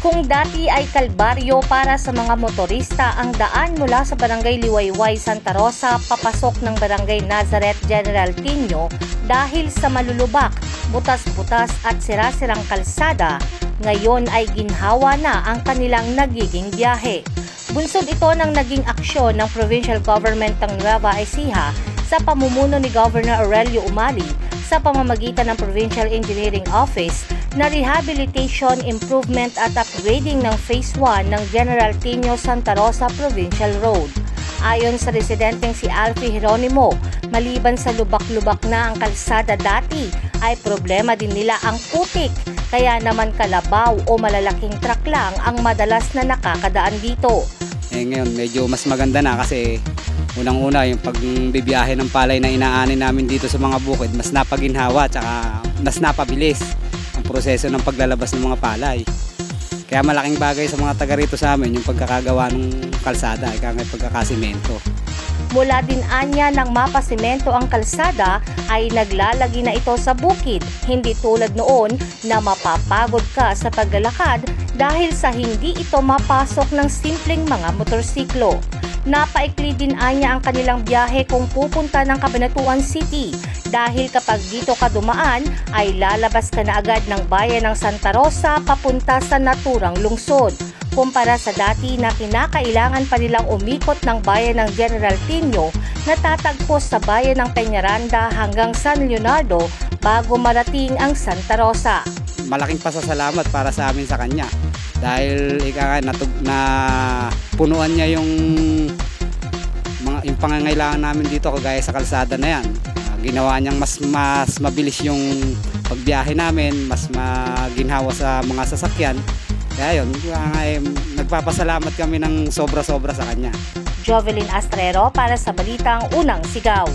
Kung dati ay kalbaryo para sa mga motorista ang daan mula sa Barangay Liwayway, Santa Rosa papasok ng Barangay Nazareth General Tino dahil sa malulubak, butas-butas at sira-sirang kalsada, ngayon ay ginhawa na ang kanilang nagiging biyahe. Bunsod ito ng naging aksyon ng provincial government ng Nueva Ecija sa pamumuno ni Governor Aurelio Umali sa pamamagitan ng Provincial Engineering Office na rehabilitation, improvement at upgrading ng Phase 1 ng General Tino Santa Rosa Provincial Road. Ayon sa residenteng si Alfie Jeronimo, maliban sa lubak-lubak na ang kalsada dati, ay problema din nila ang putik. Kaya naman kalabaw o malalaking truck lang ang madalas na nakakadaan dito. Eh ngayon medyo mas maganda na kasi unang-una yung pagbibiyahe ng palay na inaanin namin dito sa mga bukid mas napaginhawa tsaka mas napabilis proseso ng paglalabas ng mga palay. Kaya malaking bagay sa mga taga rito sa amin yung pagkakagawa ng kalsada, ika nga pagkakasimento. Mula din anya ng mapasimento ang kalsada ay naglalagi na ito sa bukid, hindi tulad noon na mapapagod ka sa paglalakad dahil sa hindi ito mapasok ng simpleng mga motorsiklo. Napaikli din anya ang kanilang biyahe kung pupunta ng Cabanatuan City dahil kapag dito ka dumaan ay lalabas ka na agad ng bayan ng Santa Rosa papunta sa naturang lungsod kumpara sa dati na kinakailangan pa nilang umikot ng bayan ng General Tino na tatagpo sa bayan ng Peñaranda hanggang San Leonardo bago marating ang Santa Rosa. Malaking pasasalamat para sa amin sa kanya dahil ika nga natug, na punuan niya yung mga yung pangangailangan namin dito kagaya sa kalsada na yan. Ginawa niyang mas mas mabilis yung pagbiyahe namin, mas maginhawa sa mga sasakyan. Kaya yun, nga, eh, nagpapasalamat kami ng sobra-sobra sa kanya. Jovelyn Astrero para sa Balitang Unang Sigaw.